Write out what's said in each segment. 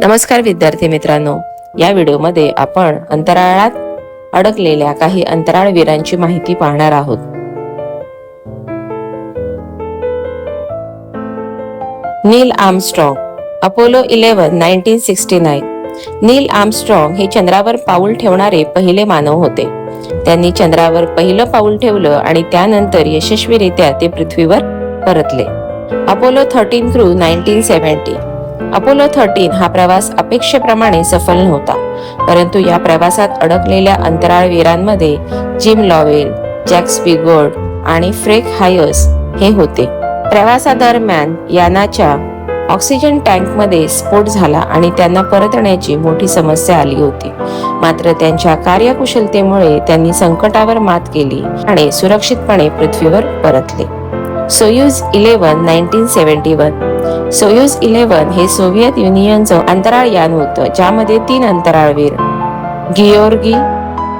नमस्कार विद्यार्थी मित्रांनो या व्हिडिओमध्ये आपण अंतराळात अडकलेल्या काही अंतराळवीरांची माहिती पाहणार आहोत. Neil Armstrong Apollo eleven nineteen sixty nine. Neil Armstrong हे चंद्रावर पाऊल ठेवणारे पहिले मानव होते. त्यांनी चंद्रावर पहिलं पाऊल ठेवलं आणि त्यानंतर यशस्वीरित्या ते पृथ्वीवर परतले. Apollo thirteen through nineteen seventy. Apollo thirteen हा प्रवास अपेक्षेप्रमाणे सफल नव्हता परंतु या प्रवासात अडकलेल्या अंतराळवीरांमध्ये जिम लॉवेल जॅक्स बिगोर्ड आणि फ्रेक हायस हे होते. प्रवासादरम्यान यानाच्या ऑक्सिजन टँकमध्ये स्फोट झाला आणि त्यांना परतण्याची मोठी समस्या आली होती. मात्र त्यांच्या कार्यकुशलतेमुळे त्यांनी संकटावर मात केली आणि सुरक्षितपणे पृथ्वीवर परतले. Soyuz eleven nineteen seventy one Soyuz eleven हे सोव्हिएत युनियनचं अंतराळ यान होतं ज्यामध्ये तीन अंतराळवीर गिओर्गी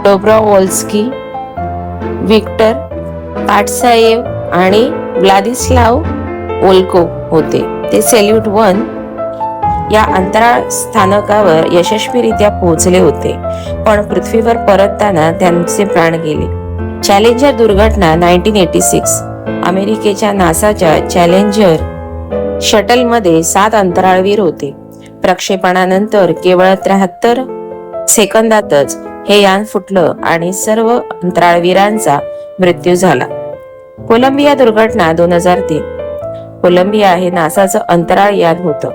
डोब्रोवोल्स्की विक्टर पाटसायेव आणि व्लादिस्लाव ओल्को होते. ते सेल्यूट वन या अंतराळ स्थानकावर यशस्वीरित्या पोहोचले होते पण पृथ्वीवर परतताना त्यांचे प्राण गेले. चॅलेंजर दुर्घटना नाईन्टीन एटी सिक्स अमेरिकेच्या नासाच्या चॅलेंजर शटलमध्ये सात अंतराळवीर होते. प्रक्षेपणानंतर केवळ त्र्याहत्तर सेकंदातच हे यान फुटलं आणि सर्व अंतराळवीरांचा मृत्यू झाला. कोलंबिया दुर्घटना दोन हजार तीन. कोलंबिया हे नासाचं अंतराळ यान होतं.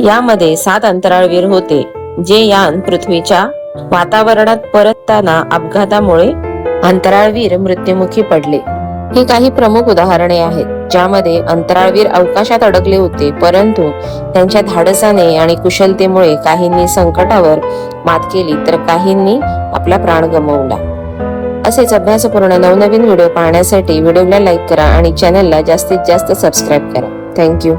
यामध्ये सात अंतराळवीर होते जे यान पृथ्वीच्या वातावरणात परतताना अपघातामुळे अंतराळवीर मृत्युमुखी पडले. ही काही प्रमुख उदाहरणे आहेत. ज्यामध्ये अंतराळवीर अवकाशात अडकले होते परंतु त्यांच्या धाडसाने आणि कुशलतेमुळे काहींनी संकटावर मात केली तर काहींनी आपला प्राण गमावला. असेच अभ्यासपूर्ण नवनवीन व्हिडिओ पाहण्यासाठी व्हिडिओला लाईक करा आणि चॅनलला जास्तीत जास्त सबस्क्राईब करा. थँक्यू